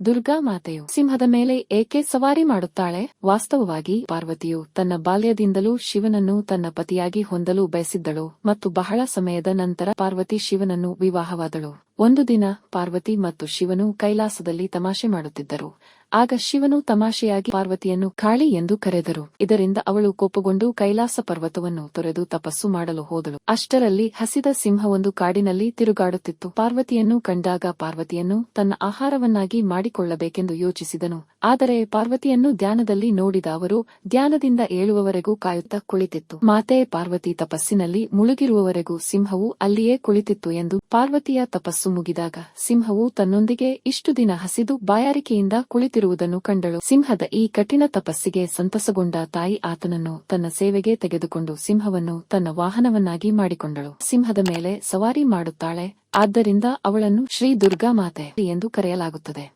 ದುರ್ಗಾ ಮಾತೆಯು ಸಿಂಹದ ಮೇಲೆ ಏಕೆ ಸವಾರಿ ಮಾಡುತ್ತಾಳೆ? ವಾಸ್ತವವಾಗಿ ಪಾರ್ವತಿಯು ತನ್ನ ಬಾಲ್ಯದಿಂದಲೂ ಶಿವನನ್ನು ತನ್ನ ಪತಿಯಾಗಿ ಹೊಂದಲು ಬಯಸಿದ್ದಳು ಮತ್ತು ಬಹಳ ಸಮಯದ ನಂತರ ಪಾರ್ವತಿ ಶಿವನನ್ನು ವಿವಾಹವಾದಳು. ಒಂದು ದಿನ ಪಾರ್ವತಿ ಮತ್ತು ಶಿವನು ಕೈಲಾಸದಲ್ಲಿ ತಮಾಷೆ ಮಾಡುತ್ತಿದ್ದರು. ಆಗ ಶಿವನು ತಮಾಷೆಯಾಗಿ ಪಾರ್ವತಿಯನ್ನು ಕಾಳಿ ಎಂದು ಕರೆದರು. ಇದರಿಂದ ಅವಳು ಕೋಪಗೊಂಡು ಕೈಲಾಸ ಪರ್ವತವನ್ನು ತೊರೆದು ತಪಸ್ಸು ಮಾಡಲು ಹೋದಳು. ಅಷ್ಟರಲ್ಲಿ ಹಸಿದ ಸಿಂಹವೊಂದು ಕಾಡಿನಲ್ಲಿ ತಿರುಗಾಡುತ್ತಿತ್ತು. ಪಾರ್ವತಿಯನ್ನು ಕಂಡಾಗ ಪಾರ್ವತಿಯನ್ನು ತನ್ನ ಆಹಾರವನ್ನಾಗಿ ಮಾಡಿಕೊಳ್ಳಬೇಕೆಂದು ಯೋಚಿಸಿದನು. ಆದರೆ ಪಾರ್ವತಿಯನ್ನು ಧ್ಯಾನದಲ್ಲಿ ನೋಡಿದ ಅವರು, ಧ್ಯಾನದಿಂದ ಏಳುವವರೆಗೂ ಕಾಯುತ್ತಾ ಕುಳಿತಿತ್ತು. ಮಾತೆ, ಪಾರ್ವತಿ ತಪಸ್ಸಿನಲ್ಲಿ ಮುಳುಗಿರುವವರೆಗೂ ಸಿಂಹವು ಅಲ್ಲಿಯೇ ಕುಳಿತಿತ್ತು ಎಂದು ಪಾರ್ವತಿಯ ತಪಸ್ಸು ಮುಗಿದಾಗ ಸಿಂಹವು ತನ್ನೊಂದಿಗೆ ಇಷ್ಟು ದಿನ ಹಸಿದು ಬಾಯಾರಿಕೆಯಿಂದ ಕುಳಿತಿರುವುದನ್ನು ಕಂಡಳು. ಸಿಂಹದ ಈ ಕಠಿಣ ತಪಸ್ಸಿಗೆ ಸಂತಸಗೊಂಡ ತಾಯಿ ಆತನನ್ನು ತನ್ನ ಸೇವೆಗೆ ತೆಗೆದುಕೊಂಡು ಸಿಂಹವನ್ನು ತನ್ನ ವಾಹನವನ್ನಾಗಿ ಮಾಡಿಕೊಂಡಳು. ಸಿಂಹದ ಮೇಲೆ ಸವಾರಿ ಮಾಡುತ್ತಾಳೆ, ಆದ್ದರಿಂದ ಅವಳನ್ನು ಶ್ರೀ ದುರ್ಗಾ ಮಾತೆ ಎಂದು ಕರೆಯಲಾಗುತ್ತದೆ.